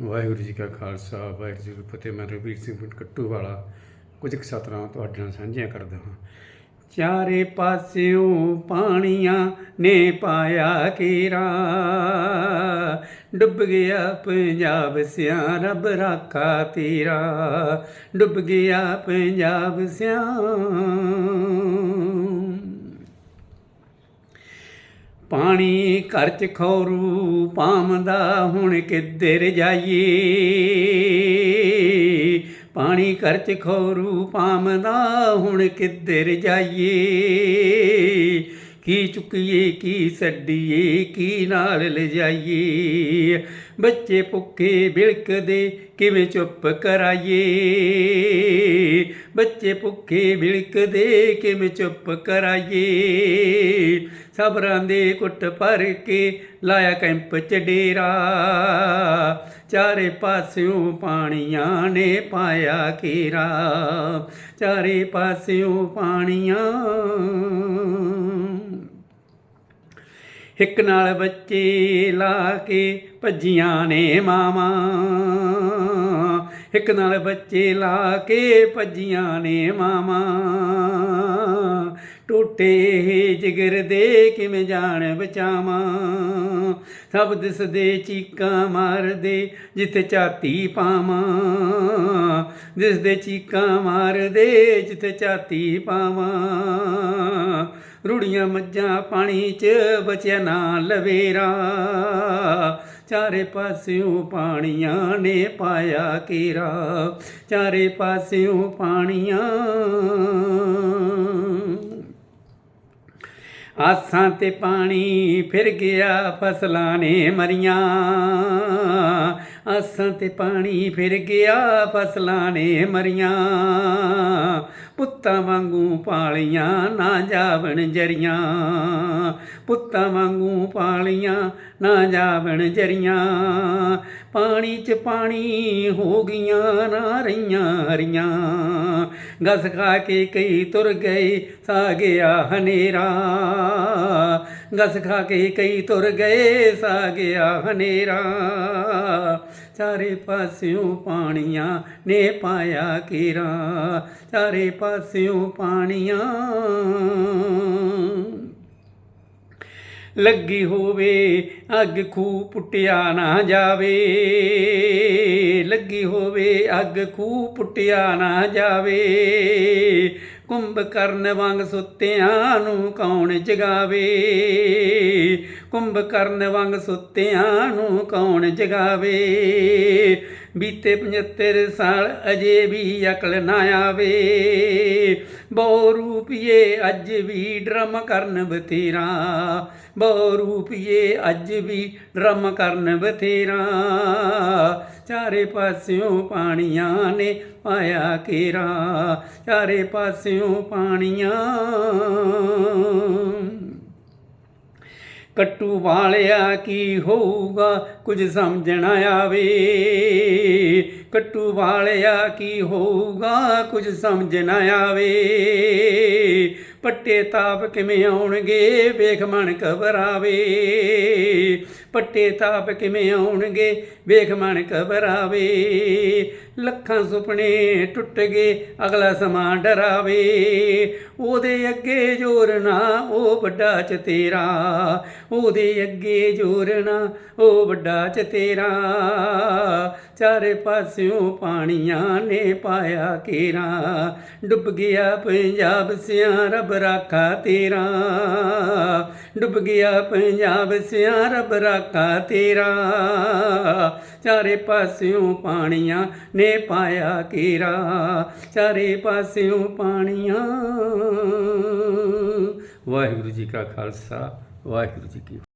ਵਾਹਿਗੁਰੂ ਜੀ ਕਾ ਖਾਲਸਾ, ਵਾਹਿਗੁਰੂ ਜੀ ਕੀ ਫਤਿਹ। ਮੈਂ ਰਵੀਰ ਸਿੰਘ ਪਿੰਡ ਕੱਟੂ ਵਾਲਾ ਕੁਝ ਕੁ ਸਤਰਾਂ ਤੁਹਾਡੇ ਨਾਲ ਸਾਂਝੀਆਂ ਕਰਦਾ ਹਾਂ। ਚਾਰੇ ਪਾਸਿਓਂ ਪਾਣੀਆਂ ਨੇ ਪਾਇਆ ਕੀਰਾ, ਡੁੱਬ ਗਿਆ ਪੰਜਾਬ ਸਿਆ ਰੱਬ ਰਾਖਾ ਤੇਰਾ, ਡੁੱਬ ਗਿਆ ਪੰਜਾਬ ਸਿਆ ਪਾਣੀ ਘਰ ਚ ਖੌਰੂ ਪਾਮਦਾ ਹੁਣ ਕਿੱਧਰ ਜਾਈਏ? ਪਾਣੀ ਘਰ ਚ ਖੌਰੂ ਪਾਮਦਾ ਹੁਣ ਕਿੱਧਰ ਜਾਈਏ? ਕੀ ਚੁੱਕੀਏ, ਕੀ ਛੱਡੀਏ, ਕੀ ਨਾਲ ਲਿਜਾਈਏ? ਬੱਚੇ ਭੁੱਖੇ ਬਿਲਕਦੇ ਕਿਵੇਂ ਚੁੱਪ ਕਰਾਈਏ? ਬੱਚੇ ਭੁੱਖੇ ਬਿਲਕਦੇ ਕਿਵੇਂ ਚੁੱਪ ਕਰਾਈਏ? ਸਬਰਾਂ ਦੇ ਕੁੱਟ ਭਰ ਕੇ ਲਾਇਆ ਕੈਂਪ ਚ ਡੇਰਾ। ਚਾਰੇ ਪਾਸਿਓਂ ਪਾਣੀਆਂ ਨੇ ਪਾਇਆ ਘੇਰਾ। ਚਾਰੇ ਪਾਸਿਓਂ ਪਾਣੀਆਂ। ਇੱਕ ਨਾਲ ਬੱਚੇ ਲਾ ਕੇ ਭੱਜੀਆਂ ਨੇ ਮਾਵਾਂ। ਇੱਕ ਨਾਲ ਬੱਚੇ ਲਾ ਕੇ ਭੱਜੀਆਂ ਨੇ ਮਾਵਾਂ। ਟੁੱਟੇ ਜਿਗਰ ਦੇ ਕਿਵੇਂ ਜਾਣ ਬਚਾਵਾਂ। ਸਭ ਦਿਸਦੇ ਚੀਕਾਂ ਮਾਰਦੇ ਜਿੱਥੇ ਝਾਤੀ ਪਾਵਾਂ। ਦਿਸਦੇ ਚੀਕਾਂ ਮਾਰਦੇ ਜਿੱਥੇ ਝਾਤੀ ਪਾਵਾਂ। ਰੁੜੀਆਂ ਮੱਝਾਂ ਪਾਣੀ 'ਚ ਬਚਿਆ ਨਾ ਲਵੇਰਾ। ਚਾਰੇ ਪਾਸਿਓਂ ਪਾਣੀਆਂ ਨੇ ਪਾਇਆ ਕੀਰਾ। ਚਾਰੇ ਪਾਸਿਓਂ ਪਾਣੀਆਂ। ਆਸਾਂ ਤੇ ਪਾਣੀ ਫਿਰ ਗਿਆ, ਫਸਲਾਂ ਨੇ ਮਰੀਆਂ। ਆਸਾਂ ਤੇ ਪਾਣੀ ਫਿਰ ਗਿਆ, ਫਸਲਾਂ ਨੇ ਮਰੀਆਂ। ਪੁੱਤਾਂ ਵਾਂਗੂ ਪਾਲੀਆਂ ਨਾ ਜਾਵਣ ਜਰੀਆਂ। ਪੁੱਤਾਂ ਵਾਂਗੂ ਪਾਲੀਆਂ ਨਾ ਜਾਵਣ ਜਰੀਆਂ। ਪਾਣੀ 'ਚ ਪਾਣੀ ਹੋ ਗਈਆਂ, ਨਾ ਰਹੀਆਂ ਹਰੀਆਂ। ਗਸ ਖਾ ਕੇ ਕਈ ਤੁਰ ਗਏ, ਸਾ ਗਿਆ ਹਨੇਰਾ। ਗਸ ਖਾ ਕੇ ਕਈ ਤੁਰ ਗਏ, ਸਾ ਗਿਆ ਹਨੇਰਾ। ਚਾਰੇ ਪਾਸਿਓਂ ਪਾਣੀਆਂ ਨੇ ਪਾਇਆ ਕੀਰਾ। ਚਾਰੇ ਪਾਸਿਓਂ ਪਾਣੀਆਂ। ਲੱਗੀ ਹੋਵੇ ਅੱਗ ਖੂ ਪੁੱਟਿਆ ਨਾ ਜਾਵੇ। ਲੱਗੀ ਹੋਵੇ ਅੱਗ ਖੂ ਪੁੱਟਿਆ ਨਾ ਜਾਵੇ। ਕੁੰਭ ਕਰਨ ਵਾਂਗ ਸੁੱਤਿਆਂ ਨੂੰ ਕੌਣ ਜਗਾਵੇ? ਕੁੰਭ ਕਰਨ ਵਾਂਗ ਸੁੱਤਿਆਂ ਨੂੰ ਕੌਣ ਜਗਾਵੇ? ਬੀਤੇ 75 ਸਾਲ ਅਜੇ ਵੀ ਅਕਲ ਨਾ ਆਵੇ। ਬਹੁ ਰੂਪੀਏ ਅੱਜ ਵੀ ਡਰਮ ਕਰਨ ਬਥੇਰਾ। ਬਹੁ ਰੂਪੀਏ ਅੱਜ ਵੀ ਡਰਮ ਕਰਨ ਬਥੇਰਾ। ਚਾਰੇ ਪਾਸਿਓਂ ਪਾਣੀਆਂ ਨੇ ਪਾਇਆ ਕੇਰਾ ਚਾਰੇ ਪਾਸਿਓਂ ਪਾਣੀਆਂ ਕੱਟੂ ਵਾਲਿਆ ਕੀ ਹੋਊਗਾ ਕੁਝ ਸਮਝਣਾ ਆਵੇ। ਕੱਟੂ ਵਾਲਿਆ ਕੀ ਹੋਊਗਾ ਕੁਝ ਸਮਝਣਾ ਆਵੇ। ਪੱਟੇ ਤਾਪ ਕਿਵੇਂ ਆਉਣਗੇ, ਵੇਖ ਮਨ ਘਬਰਾਵੇ। ਪੱਟੇ ਤਾਪ ਕਿਵੇਂ ਆਉਣਗੇ, ਵੇਖ ਮਨ ਘਬਰਾਵੇ। ਲੱਖਾਂ ਸੁਪਨੇ ਟੁੱਟ ਗਏ, ਅਗਲਾ ਸਮਾਂ ਡਰਾਵੇ। ਉਹਦੇ ਅੱਗੇ ਜੋਰ ਨਾ, ਉਹ ਵੱਡਾ ਚ ਤੇਰਾ। ਉਹਦੇ ਅੱਗੇ ਜੋਰ ਨਾ, ਉਹ ਵੱਡਾ ਚ ਤੇਰਾ। ਚਾਰੇ ਪਾਸਿਓਂ ਪਾਣੀਆਂ ਨੇ ਪਾਇਆ ਕੇਰਾ। ਡੁੱਬ ਗਿਆ ਪੰਜਾਬ ਸਿਆ, ਰੱਬ ਰਾਖਾ ਤੇਰਾ। ਡੁੱਬ ਗਿਆ ਪੰਜਾਬ ਸਿਆ, ਰੱਬ ਰਾਖਾ ਤੇਰਾ। ਚਾਰੇ ਪਾਸਿਓਂ ਪਾਣੀਆਂ ਨੇ ਪਾਇਆ ਕੇਰਾ। ਚਾਰੇ ਪਾਸਿਓਂ ਪਾਣੀਆਂ। ਵਾਹਿਗੁਰੂ ਜੀ ਕਾ ਖਾਲਸਾ, ਵਾਹਿਗੁਰੂ ਜੀ ਕੀ